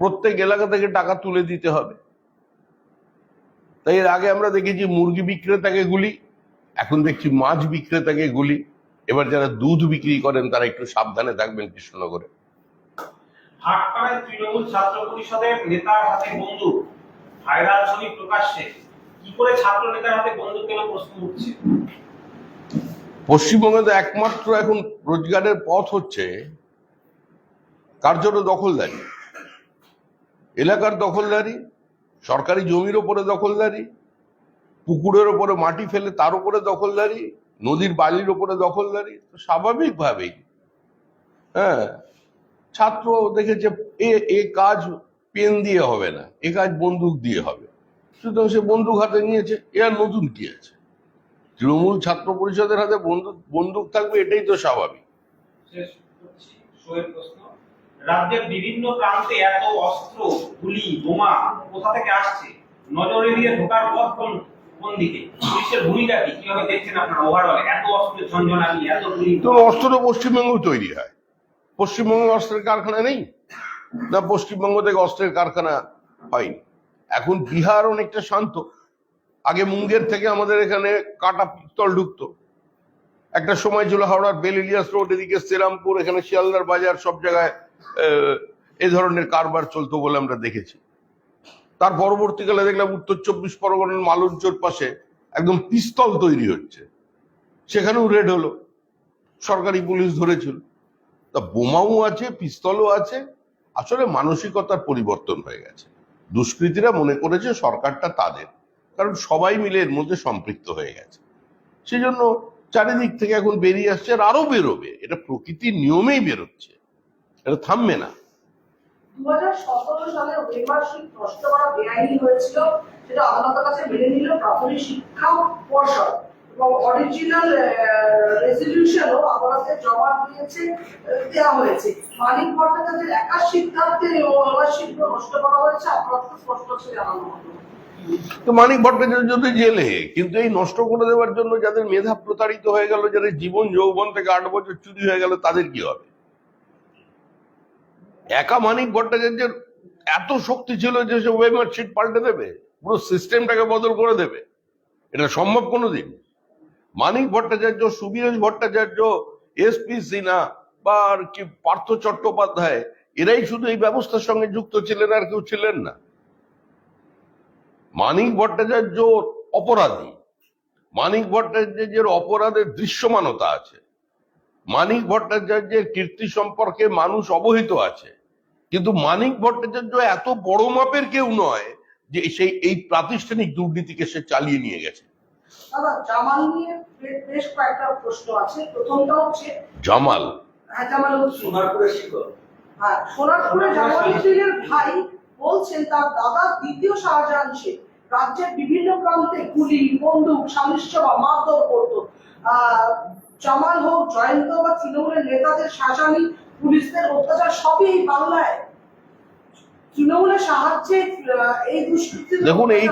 প্রত্যেক এলাকা থেকে টাকা তুলে দিতে হবে। তাই এর আগে আমরা দেখেছি মুরগি বিক্রেতাকে গুলি এখন দেখছি মাছ বিক্রেতাকে গুলি। এবার যারা দুধ বিক্রি করেন তারা একটু সাবধানে থাকবেন কৃষ্ণনগরে। ভাটপাড়ায় তৃণমূল ছাত্র পরিষদের নেতার হাতে বন্দুক। ভাইরাল ছবি প্রকাশ্যে। কি করে ছাত্র নেতার হাতে বন্দুক পেল প্রশ্ন উঠছে। পশ্চিমবঙ্গে তো একমাত্র এখন রোজগারের পথ হচ্ছে কার জন্য দখলদারি। এলাকার দখলদারি সরকারি জমির ওপরে দখলদারি পুকুরের ওপরে মাটি ফেলে তার উপরে দখলদারি নদীর বালির ওপরে দখলদারি তো স্বাভাবিকভাবেই হ্যাঁ ছাত্র দেখেছে এ এ কাজ পেন দিয়ে হবে না এ কাজ বন্দুক দিয়ে হবে সুতরাং সে বন্দুক হাতে নিয়েছে এ আর নতুন কি আছে তৃণমূল ছাত্র পরিষদের হাতে বন্দুক বন্দুক থাকবে এটাই তো স্বাভাবিক প্রশ্ন রাজ্যের বিভিন্ন প্রান্তে এত অস্ত্র, গুলি, বোমা কোথা থেকে আসছে? নজর এড়িয়ে ঢোকার পথ কোন কোন দিকে? পুলিশের ভূমিকা কি? কীভাবে দেখছেন আপনারা ওভারঅল এত অস্ত্রের ঝঞ্ঝনানি এত গুলি? তো অস্ত্র তো পশ্চিমবঙ্গেও তৈরি হয়। পশ্চিমবঙ্গে অস্ত্রের কারখানা নেই? না, পশ্চিমবঙ্গ থেকে অস্ত্রের কারখানা হয়নি। এখন বিহার অনেকটা শান্ত। আগে মুঙ্গের থেকে আমাদের এখানে কাটা পিস্তল ঢুকতো। একটা সময় ছিল হাওড়ার বেলিলিয়াস রোড, এদিকে শ্রীরামপুর এখানে শিয়ালদার বাজার, সব জায়গায় এই ধরনের কারবার চলতো বলে আমরা দেখেছি। তার পরবর্তীকালে দেখলাম উত্তর চব্বিশ পরগনার মালঞ্চর পাশে একদম পিস্তল তৈরি হচ্ছে। সেখানেও রেড হলো। সরকারি পুলিশ ধরেছিল। তা বোমাও আছে, পিস্তলও আছে। আসলে মানসিকতার পরিবর্তন হয়ে গেছে। দুষ্কৃতীরা মনে করেছে সরকারটা তাদের। কারণ সবাই মিলে এর মধ্যে সম্পৃক্ত হয়ে গেছে। সেজন্য চারিদিক থেকে এখন বেরিয়ে আসছে আর আরও বেরোবে। এটা প্রকৃতির নিয়মেই বেরোচ্ছে। এটা থামবে না। দু হাজার সতেরো সালে ওয়েমার্কশিট নষ্ট করা বেআইনি হয়েছিল সেটা আদালতের কাছে মেনে নিল প্রাথমিক শিক্ষা পর্ষদ। এবং অরিজিনাল রেজলিউশনও আদালতে জমা দিয়েছে দেওয়া হয়েছে। মানিক ভট্টাচার্যের একা সিদ্ধান্তে ওয়েমার্কশিট নষ্ট করা হয়েছে আপনার তো স্পষ্ট করে জানানো তো মানিক ভট্টাচার্য যদি জেলে কিন্তু এই নষ্ট করে দেওয়ার জন্য যাদের মেধা প্রতারিত হয়ে গেল যাদের জীবন যৌবন থেকে আট বছর চুরি হয়ে গেল তাদের কি হবে? একা মানিক ভট্টাচার্যের এত শক্তি ছিল যে সে ওয়েমার শিট পাল্টে দেবে, পুরো সিস্টেমটাকে বদল করে দেবে। এটা সম্ভব কোনোদিন? মানিক ভট্টাচার্য, সুবীরেশ ভট্টাচার্য এসপি সিনহা বা আর কি পার্থ চট্টোপাধ্যায়, এরাই শুধু এই ব্যবস্থার সঙ্গে যুক্ত ছিলেন আর কেউ ছিলেন না। মানিক ভট্টাচার্য অপরাধী। মানিক ভট্টাচার্যের অপরাধের দৃশ্যমানতা আছে। মানিক ভট্টাচার্যের কীর্তি সম্পর্কে মানুষ অবহিত আছে। কিন্তু মানিক ভট্টাচার্য এত বড় মাপের কেউ নয় যে সেই এই প্রাতিষ্ঠানিক দুর্নীতিকে সে চালিয়ে নিয়ে গেছে। জামাল নিয়ে বে- বেশ কয়েকটা প্রশ্ন আছে। প্রথমটা হচ্ছে জামাল। হ্যাঁ হ্যাঁ ভাই বলছেন তার দাদা দ্বিতীয় শাহজাহান শেখ রাজ্যের বিভিন্ন প্রান্তে গুলি বন্দুক সালিশসভা মারধর করত। আহ, জামাল হোক জয়ন্ত বা তৃণমূলের নেতাদের শাসানি পুলিশদের অত্যাচার সবই এই বাংলায়। তৃণমূলের সাহায্যে এই দুষ্কৃতি দেখুন, এই-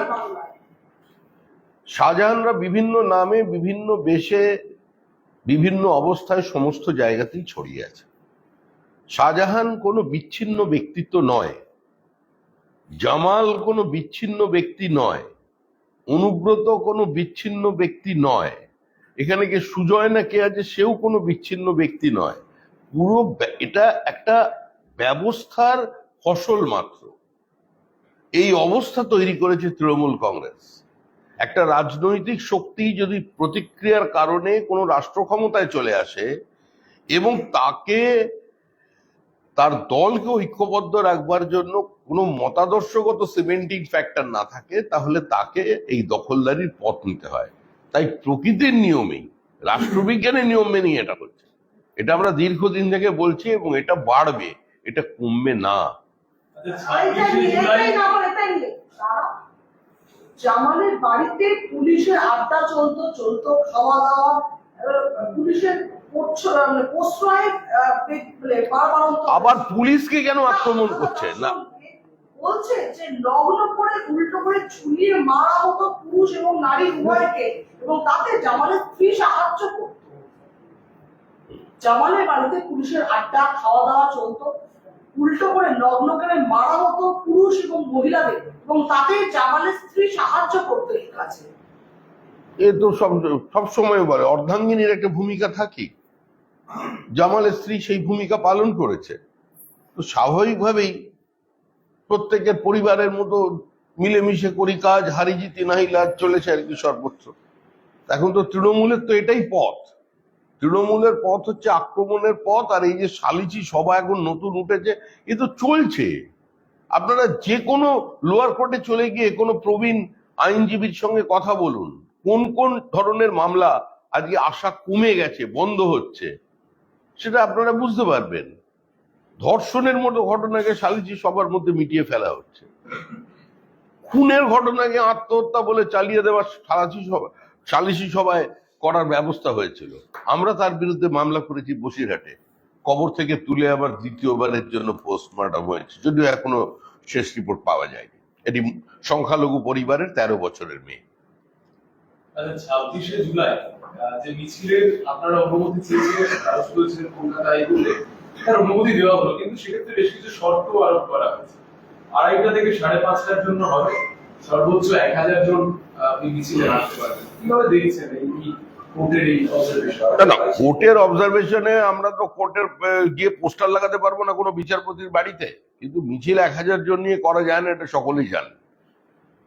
শাহজাহানরা বিভিন্ন নামে বিভিন্ন বেশে বিভিন্ন অবস্থায় সমস্ত জায়গাতেই ছড়িয়ে আছে। শাহজাহান কোনো বিচ্ছিন্ন ব্যক্তিত্ব নয়। জামাল কোনো বিচ্ছিন্ন ব্যক্তি নয়। অনুব্রত কোনো বিচ্ছিন্ন ব্যক্তি নয়। এখানে কে সুজয় না কে আছে সেও কোনো বিচ্ছিন্ন ব্যক্তি নয়। পুরো এটা একটা ব্যবস্থার ফসল মাত্র। এই অবস্থা তৈরি করেছে তৃণমূল কংগ্রেস। একটা রাজনৈতিক শক্তি যদি প্রতিক্রিয়ার কারণে কোনো রাষ্ট্র ক্ষমতায় চলে আসে এবং তাকে, তার দলকে ঐক্যবদ্ধ রাখবার জন্য কোনো মতাদর্শগত সিমেন্টিং ফ্যাক্টর না থাকে, তাহলে তাকে এই দখলদারির পথ নিতে হয়। তাই প্রকৃতির নিয়মেই, রাষ্ট্রবিজ্ঞানের নিয়ম মেনেই এটা হচ্ছে। এটা আমরা দীর্ঘদিন থেকে বলছি এবং এটা বাড়বে এটা কমবে না। আচ্ছা। জামালের বাড়িতে পুলিশের আড্ডা চলতো চলতো খাওয়া দাওয়া পুলিশের মানে মানে আবার পুলিশকে কেন আক্রমণ করছে? না। বলছে যে নগ্ন করে উল্টো করে ঝুলিয়ে মারা হতো পুরুষ এবং নারী উভয়কে এবং তাতে জামালের স্ত্রী সাহায্য করত। জামালের বাড়িতে পুলিশের আড্ডা খাওয়া দাওয়া চলতো। উল্টো করে নগ্ন করে মারা হতো পুরুষ এবং মহিলাদের এবং তাতে জামালের স্ত্রী সাহায্য করতো এই কাজে। এ তো সব সব সময় বলে, অর্ধাঙ্গিনীর একটা ভূমিকা থাকি। জামালের স্ত্রী সেই ভূমিকা পালন করেছে। তো স্বাভাবিকভাবেই প্রত্যেকের পরিবারের মতো মিলেমিশে করি কাজ হারি জিতি নাহি লাজ চলেছে আর কি সর্বত্র। এখন তো তৃণমূলের তো এটাই পথ। তৃণমূলের পথ হচ্ছে আক্রমণের পথ, আর এই যে সালিচি সভা এখন নতুন উঠেছে, এ তো চলছে। আপনারা যে কোনো লোয়ার কোর্টে চলে গিয়ে কোনো প্রবীণ আইনজীবীর সঙ্গে কথা বলুন। কোন কোন ধরনের মামলা আজকে আশা কমে গেছে, বন্ধ হচ্ছে, সেটা আপনারা বুঝতে পারবেন। ধর্ষণের মতো ঘটনাকে সালিচি সবার মধ্যে মিটিয়ে ফেলা হচ্ছে। খুনের ঘটনাকে আত্মহত্যা বলে চালিয়ে দেওয়ার সালিসি সভা সালিসি সভায় করার ব্যবস্থা হয়েছিল। আমরা তার বিরুদ্ধে মামলা করেছি বসিরহাটে। কবর থেকে তুলে আবার দ্বিতীয়বারের জন্য পোস্টমর্টম হয়েছে। যদিও এখনও শেষ রিপোর্ট পাওয়া যায়নি। এটি সংখ্যালঘু পরিবারের তেরো বছরের মেয়ে। আচ্ছা ছাব্বিশে জুলাই যে মিছিলের আপনারা অনুমতি চেয়েছিলেন কলকাতায় বলে তার অনুমতি দেওয়া হলো। কিন্তু সেক্ষেত্রে বেশ কিছু শর্ত আরোপ করা হয়েছে। আড়াইটা থেকে সাড়ে পাঁচটার জন্য হবে। সর্বোচ্চ এক হাজার জন মিছিলে আসতে পারবেন। কীভাবে দেখছেন এই না কোর্টের অবজারভেশনে আমরা তো কোর্টের গিয়ে পোস্টার লাগাতে পারব না কোনো বিচারপতির বাড়িতে। কিন্তু মিছিল এক হাজার জন নিয়ে করা যায় না এটা সকলেই জানে।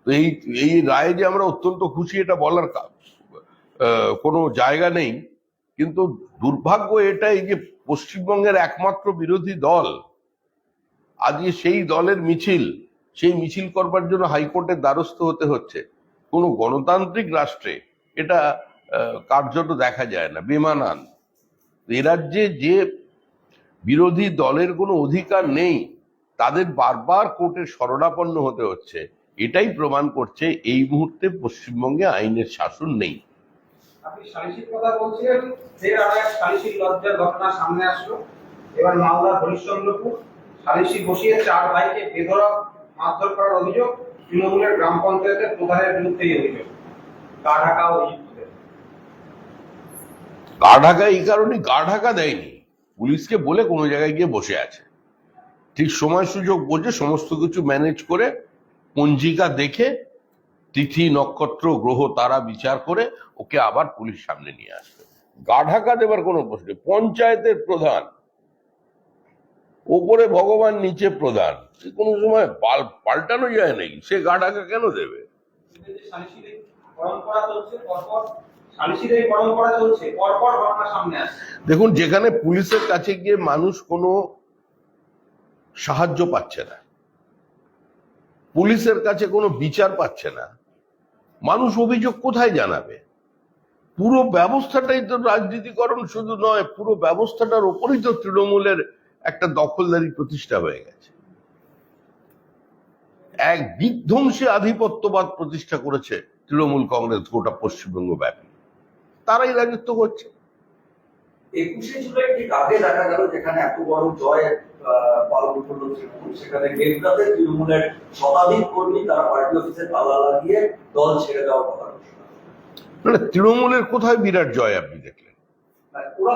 তো এই এই রায়ে যে আমরা অত্যন্ত খুশি এটা বলার কোনো জায়গা নেই। কিন্তু দুর্ভাগ্য এটাই যে পশ্চিমবঙ্গের একমাত্র বিরোধী দল আজকে সেই দলের মিছিল সেই মিছিল করবার জন্য হাইকোর্টের দ্বারস্থ হতে হচ্ছে। কোনো গণতান্ত্রিক রাষ্ট্রে এটা কার্যত দেখা যায় না, বেমানান। এ রাজ্যে যে বিরোধী দলের কোনো অধিকার নেই, তাদের বারবার কোর্টের শরণাপন্ন হতে হচ্ছে। এটাই প্রমাণ করছে এই মুহূর্তে পশ্চিমবঙ্গে আইনের শাসন নেই। সামনে আসলো। এবার মালদার হরিশ্চন্দ্রপুর সালিসি বসিয়ে চার ভাইকে বেধড়ক মারধর করার অভিযোগ তৃণমূলের গ্রাম পঞ্চায়েতের প্রধানের বিরুদ্ধে অভিযোগ। গা ঢাকা অভিযুক্তদের গা ঢাকা এই কারণে গা ঢাকা দেয়নি। পুলিশকে বলে কোনো জায়গায় গিয়ে বসে আছে। ঠিক সময় সুযোগ বুঝে সমস্ত কিছু ম্যানেজ করে পঞ্জিকা দেখে তিথি, নক্ষত্র, গ্রহ, তারা বিচার করে ওকে আবার পুলিশ সামনে নিয়ে আসবে। গা ঢাকা দেবার কোনো প্রশ্ন। পঞ্চায়েতের প্রধান ওপরে ভগবান, নিচে প্রধান। কোনো সময় পাল- পাল্টানো যায় নাকি সে গা কেন দেবে? দেখুন, যেখানে পুলিশের কাছে গিয়ে মানুষ কোনো সাহায্য পাচ্ছে না, পুলিশের কাছে কোনো বিচার পাচ্ছে না, মানুষ অভিযোগ কোথায় জানাবে? পুরো ব্যবস্থাটাই তো রাজনীতিকরণ শুধু নয়, পুরো ব্যবস্থাটার ওপরই তো তৃণমূলের একটা দখলদারি প্রতিষ্ঠা হয়ে গেছে। এক বিধ্বংসী আধিপত্যবাদ প্রতিষ্ঠা করেছে তৃণমূল কংগ্রেস গোটা পশ্চিমবঙ্গ ব্যাপী। তারাই রাজত্ব করছে। একুশে জুলাই ঠিক আগে দেখা গেল যেখানে এত বড় জয় পালন করল তৃণমূল সেখানে তৃণমূলের শতাধিক কর্মী তারা পার্টি অফিসে তালা লাগিয়ে দল ছেড়ে দেওয়ার কথা। মানে তৃণমূলের কোথায় বিরাট জয় আপনি দেখলেন? না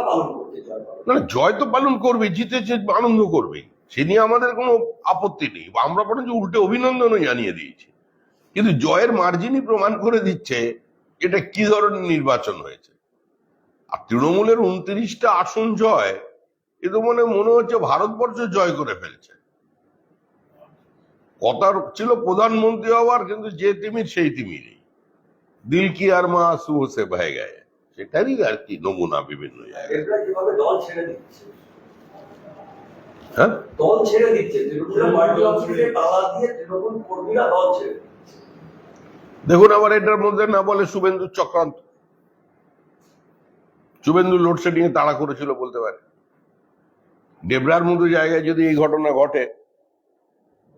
না, জয় তো পালন করবে জিতেছে আনন্দ করবে। সে নিয়ে আমাদের কোনো আপত্তি নেই। আমরা বরঞ্চ উল্টে অভিনন্দনও জানিয়ে দিয়েছি। কিন্তু জয়ের মার্জিনই প্রমাণ করে দিচ্ছে এটা কি ধরনের নির্বাচন হয়েছে। আর তৃণমূলের উনত্রিশটা আসন জয় এ তো মনে মনে হচ্ছে ভারতবর্ষ জয় করে ফেলছে। কথা ছিল প্রধানমন্ত্রী হওয়ার কিন্তু যে তিমির সেই তিমিরই। দিল কি আর মা আসু সে ভয় গায়ে সেটারই আর কি নমুনা বিভিন্ন জায়গায়। হ্যাঁ? দল ছেড়ে দিচ্ছে পার্টি অফিসে তালা দিয়ে তৃণমূল কর্মীরা দল ছেড়ে দেখুন আবার এটার মধ্যে না বলে শুভেন্দু চক্রান্ত। শুভেন্দু লোডশেডিং এ তাড়া করেছিল বলতে পারে। ডেবরার মতো জায়গায় যদি এই ঘটনা ঘটে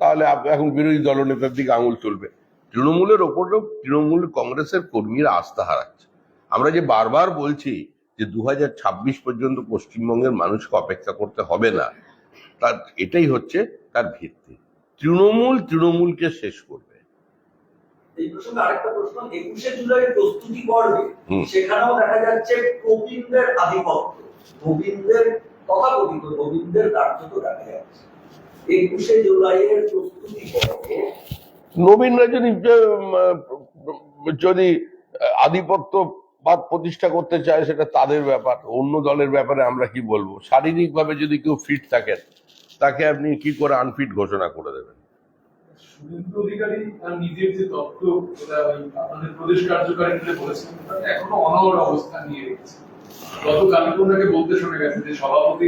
তাহলে এখন বিরোধী দলনেতার দিকে আঙুল চলবে তৃণমূলের ওপরেও তৃণমূল কংগ্রেসের কর্মীরা আস্থা হারাচ্ছে। আমরা যে বারবার বলছি যে দু হাজার ছাব্বিশ পর্যন্ত পশ্চিমবঙ্গের মানুষকে অপেক্ষা করতে হবে না তার এটাই হচ্ছে তার ভিত্তি। তৃণমূল তৃণমূলকে শেষ করবে। এই প্রসঙ্গে আরেকটা প্রশ্ন একুশে জুলাই প্রস্তুতি পর্বে সেখানেও দেখা যাচ্ছে প্রবীণদের আধিপত্য। প্রবীণদের তথাকথিত প্রবীণদের কার্যত দেখা যাচ্ছে। একুশে জুলাইয়ের প্রস্তুতি পর্বে নবীন রজনী যে, উম, আহ, প্রতিষ্ঠা করতে চায় সেটা তাদের ব্যাপার অন্য দলের ব্যাপারে আমরা কি বলব? শারীরিকভাবে যদি কেউ ফিট থাকেন তাকে আপনি কি করে আনফিট ঘোষণা করে দেবেন? অধিকারী তার নিজের যে তথ্য আপনাদের প্রদেশ কার্যকারী বলেছেন এখনও অনড় অবস্থান নিয়ে রেখেছে গতকালকে ওনাকে বলতে শোনা গেছে যে সভাপতি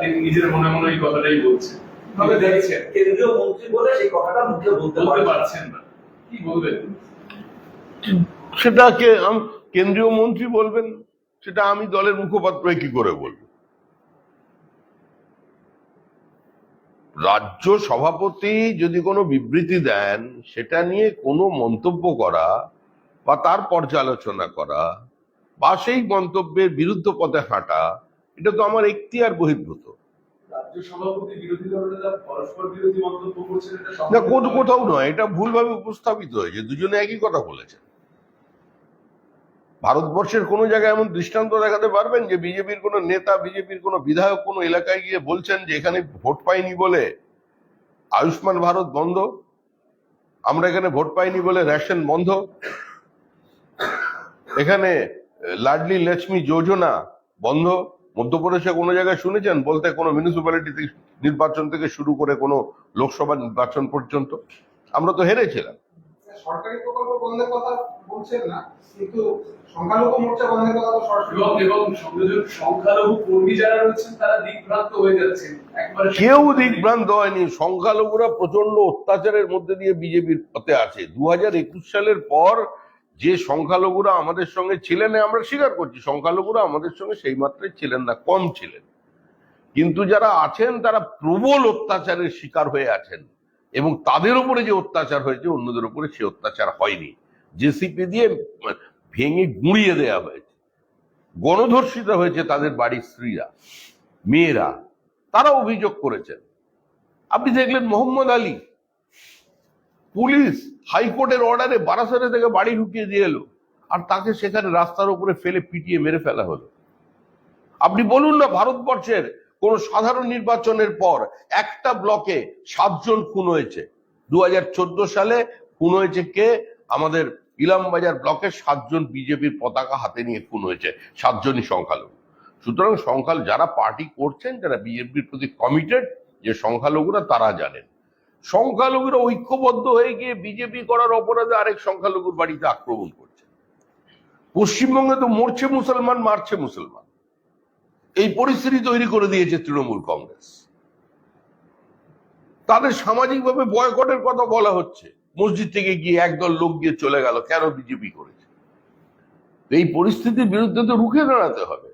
তিনি নিজের মনে মনে এই কথাটাই বলছেন। তবে দেখছেন। কেন্দ্রীয় মন্ত্রী বলে সেই কথাটা মুখে বলতে বলতে পারছেন পারছেন না। কি বলবেন? সেটাকে কেন্দ্রীয় মন্ত্রী বলবেন সেটা আমি দলের মুখপাত্র কি করে বলব? রাজ্য সভাপতি যদি কোনো বিবৃতি দেন সেটা নিয়ে কোনো মন্তব্য করা বা তার পর্যালোচনা করা বা সেই মন্তব্যের বিরুদ্ধ পথে হাঁটা এটা তো আমার এখতিয়ার বহির্ভূত। রাজ্য সভাপতি বিরোধী দলনেতা পরস্পর বিরোধী মন্তব্য করছেন এটা না কোথাও নয় এটা ভুলভাবে উপস্থাপিত হয়েছে দুজনে একই কথা বলেছে ভারতবর্ষের কোনো জায়গায় এমন দৃষ্টান্ত দেখাতে পারবেন যে বিজেপির কোনো নেতা, বিজেপির কোনো বিধায়ক কোনো এলাকায় গিয়ে বলছেন যে এখানে ভোট পাইনি বলে আয়ুষ্মান ভারত বন্ধ, আমরা এখানে ভোট পাইনি বলে রেশন বন্ধ, এখানে লাডলি লক্ষ্মী যোজনা বন্ধ, মধ্যপ্রদেশে কোনো জায়গায় শুনেছেন বলতে কোনো মিউনিসিপ্যালিটি নির্বাচন থেকে শুরু করে কোনো লোকসভা নির্বাচন পর্যন্ত? আমরা তো হেরেছিলাম। সরকারি প্রকল্প বন্ধের কথা বলছেন না কিন্তু সংখ্যালঘু মোর্চা বন্ধের কথা তো সরাসরি এবং এবং সংযোজন সংখ্যালঘু কর্মী যারা রয়েছেন তারা দিকভ্রান্ত হয়ে যাচ্ছেন। একবারে কেউ দিকভ্রান্ত হয়নি। সংখ্যালঘুরা প্রচণ্ড অত্যাচারের মধ্যে দিয়ে বিজেপির পথে আছে। দু হাজার একুশ সালের পর যে সংখ্যালঘুরা আমাদের সঙ্গে ছিলেন আমরা স্বীকার করছি সংখ্যালঘুরা আমাদের সঙ্গে সেই মাত্রায় ছিলেন না কম ছিলেন। কিন্তু যারা আছেন তারা প্রবল অত্যাচারের শিকার হয়ে আছেন। এবং তাদের উপরে যে অত্যাচার হয়েছে, অন্যদের উপরে সে অত্যাচার হয়নি। জেসিপি দিয়ে ভেঙে গুঁড়িয়ে দেয়া হয়েছে। গণধর্ষিত হয়েছে তাদের বাড়ির স্ত্রীরা, মেয়েরা। তারা অভিযোগ করেছেন। আপনি দেখলেন মোহাম্মদ আলী পুলিশ হাইকোর্টের অর্ডারে বারাসাতে থেকে বাড়ি ঢুকিয়ে দিয়ে এলো আর তাকে সেখানে রাস্তার উপরে ফেলে পিটিয়ে মেরে ফেলা হলো। আপনি বলুন না, ভারতবর্ষের কোন সাধারণ নির্বাচনের পর একটা ব্লকে সাতজন খুন হয়েছে। দু হাজার চোদ্দ সালে খুন হয়েছে কে? আমাদের ইলামবাজার ব্লকে সাতজন বিজেপির পতাকা হাতে নিয়ে খুন হয়েছে, সাতজনই সংখ্যালঘু। সুতরাং সংখ্যাল যারা পার্টি করছেন, যারা বিজেপির প্রতি কমিটেড যে সংখ্যালঘুরা তারা জানেন। সংখ্যালঘুরা ঐক্যবদ্ধ হয়ে গিয়ে বিজেপি করার অপরাধে আরেক সংখ্যালঘুর বাড়িতে আক্রমণ করছে। পশ্চিমবঙ্গে তো মরছে মুসলমান, মারছে মুসলমান। এই পরিস্থিতি তৈরি করে দিয়েছে তৃণমূল কংগ্রেস। তাদের সামাজিকভাবে বয়কটের কথা বলা হচ্ছে। মসজিদ থেকে গিয়ে একদল লোক গিয়ে চলে গেল, কেন বিজেপি করেছে? এই পরিস্থিতির বিরুদ্ধে তো রুখে দাঁড়াতে হবে।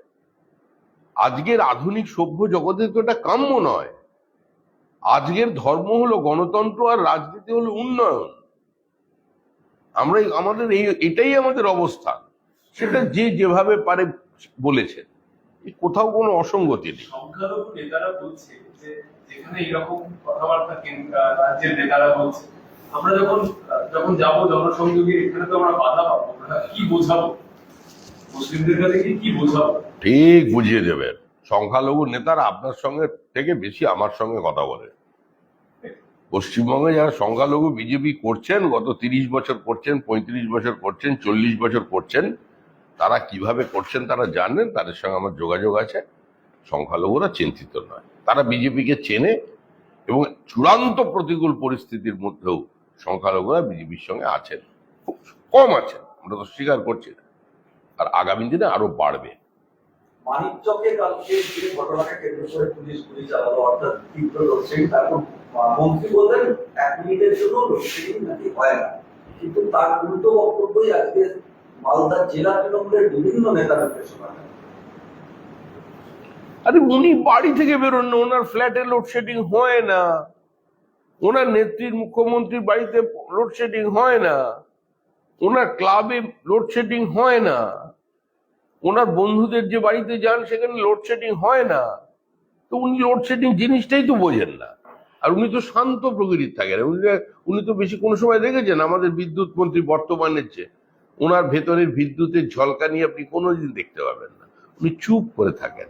আজকের আধুনিক সভ্য জগতে তো এটা কাম্য নয়। আজকের ধর্ম হলো গণতন্ত্র আর রাজনীতি হলো উন্নয়ন। আমরা আমাদের এই, এটাই আমাদের অবস্থান। সেটা যে যেভাবে পারে বলেছেন। কোথাও কোনো অসঙ্গতি নেই। সংখ্যালঘু নেতারা বলছে যে যেখানে এরকম কথাবার্তা রাজ্যের নেতারা বলছে আমরা যখন যখন যাব জনসংযোগে এখানে তো আমরা বাধা পাবো আমরা কি বোঝাবো? মুসলিমদের কাছে কি কি বোঝাবো? ঠিক বুঝিয়ে দেবেন। সংখ্যালঘু নেতারা আপনার সঙ্গে থেকে বেশি আমার সঙ্গে কথা বলে। পশ্চিমবঙ্গে যারা সংখ্যালঘু বিজেপি করছেন গত তিরিশ বছর করছেন পঁয়ত্রিশ বছর করছেন চল্লিশ বছর করছেন তারা কীভাবে করছেন তারা জানেন তাদের সঙ্গে আমার যোগাযোগ আছে। সংখ্যালঘুরা চিন্তিত নয়। তারা বিজেপিকে চেনে এবং চূড়ান্ত প্রতিকূল পরিস্থিতির মধ্যেও সংখ্যালঘুরা বিজেপির সঙ্গে আছেন। খুব কম আছেন, আমরা তো স্বীকার করছি না। আর আগামী দিনে আরও বাড়বে। কালকে মন্ত্রী এক মিনিটের জন্য লোডশেডিং নাকি হয় না? কিন্তু তার উল্টো বক্তব্যই আজকে মালদা জেলা তৃণমূলের বিভিন্ন নেতারা শোনা আরে উনি বাড়ি থেকে বেরোন না, ওনার ফ্ল্যাটে লোডশেডিং হয় না। ওনার নেত্রীর মুখ্যমন্ত্রীর বাড়িতে লোডশেডিং হয় না। ওনার ক্লাবে লোডশেডিং হয় না। ওনার বন্ধুদের যে বাড়িতে যান, সেখানে লোডশেডিং হয় না। তো উনি লোডশেডিং জিনিসটাই তো বোঝেন না। আর উনি তো শান্ত প্রকৃতির থাকেন। উনি উনি তো বেশি কোনো সময় দেখেছেন? আমাদের বিদ্যুৎ মন্ত্রী বর্তমানের চেয়ে ওনার ভেতরের বিদ্যুতের ঝলকানি আপনি কোনোদিন দেখতে পাবেন না। উনি চুপ করে থাকেন।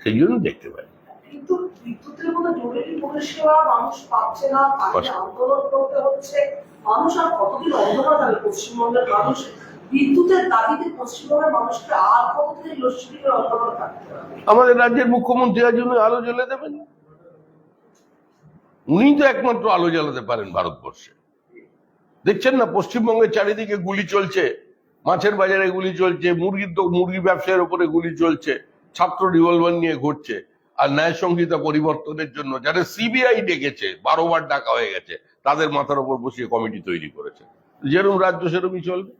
সেই জন্য দেখতে পাই। কিন্তু বিদ্যুতের মতো জরুরি পরিষেবা মানুষ পাচ্ছে না তাকে আন্দোলন করতে হচ্ছে। মানুষ আর কতদিন অন্ধকার থাকবে? পশ্চিমবঙ্গের মানুষ বিদ্যুতের দাবিতে পশ্চিমবঙ্গের মানুষকে আর কতদিন লস্যিকের অন্ধকার থাকতে আমাদের রাজ্যের মুখ্যমন্ত্রী আজ উনি আলো জ্বলে দেবেন উনি তো একমাত্র আলো জ্বালাতে পারেন ভারতবর্ষে। দেখছেন না পশ্চিমবঙ্গের চারিদিকে গুলি চলছে? মাছের বাজারে গুলি চলছে মুরগির তো মুরগি ব্যবসায়ের উপরে গুলি চলছে ছাত্র রিভলভার নিয়ে ঘুরছে আর ন্যায় সংহিতা পরিবর্তনের জন্য যারা সিবিআই ডেকেছে বারোবার ডাকা হয়ে গেছে তাদের মাথার উপর বসিয়ে কমিটি তৈরি করেছে। যেরকম রাজ্য সেরকমই চলবে।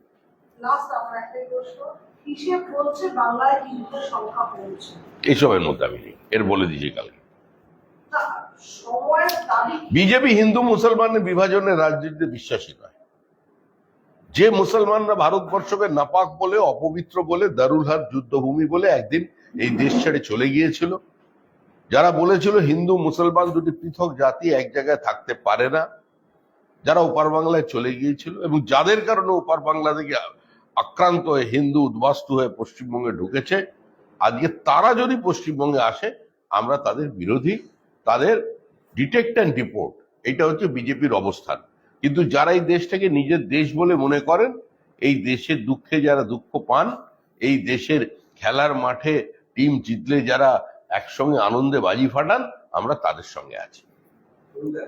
এইসবের মধ্যে আমি নেই এর বলে দিয়েছি কালকে? বিজেপি হিন্দু মুসলমানের বিভাজনের রাজনীতিতে বিশ্বাসী নয়। যে মুসলমানরা ভারতবর্ষকে নাপাক বলে, অপবিত্র বলে দারুল হাত যুদ্ধভূমি বলে একদিন এই দেশ ছেড়ে চলে গিয়েছিল, যারা বলেছিল হিন্দু মুসলমান দুটি পৃথক জাতি এক জায়গায় থাকতে পারে না, যারা ওপার বাংলায় চলে গিয়েছিল এবং যাদের কারণে ওপার বাংলা থেকে আক্রান্ত হয়ে হিন্দু উদ্বাস্তু হয়ে পশ্চিমবঙ্গে ঢুকেছে, আজকে তারা যদি পশ্চিমবঙ্গে আসে, আমরা তাদের বিরোধী তাদের ডিটেক্ট অ্যান্ড ডিপোর্ট এটা হচ্ছে বিজেপির অবস্থান। কিন্তু যারা এই দেশটাকে নিজের দেশ বলে মনে করেন, এই দেশের দুঃখে যারা দুঃখ পান, এই দেশের খেলার মাঠে টিম জিতলে যারা একসঙ্গে আনন্দে বাজি ফাটান, আমরা তাদের সঙ্গে আছি। শুরুতে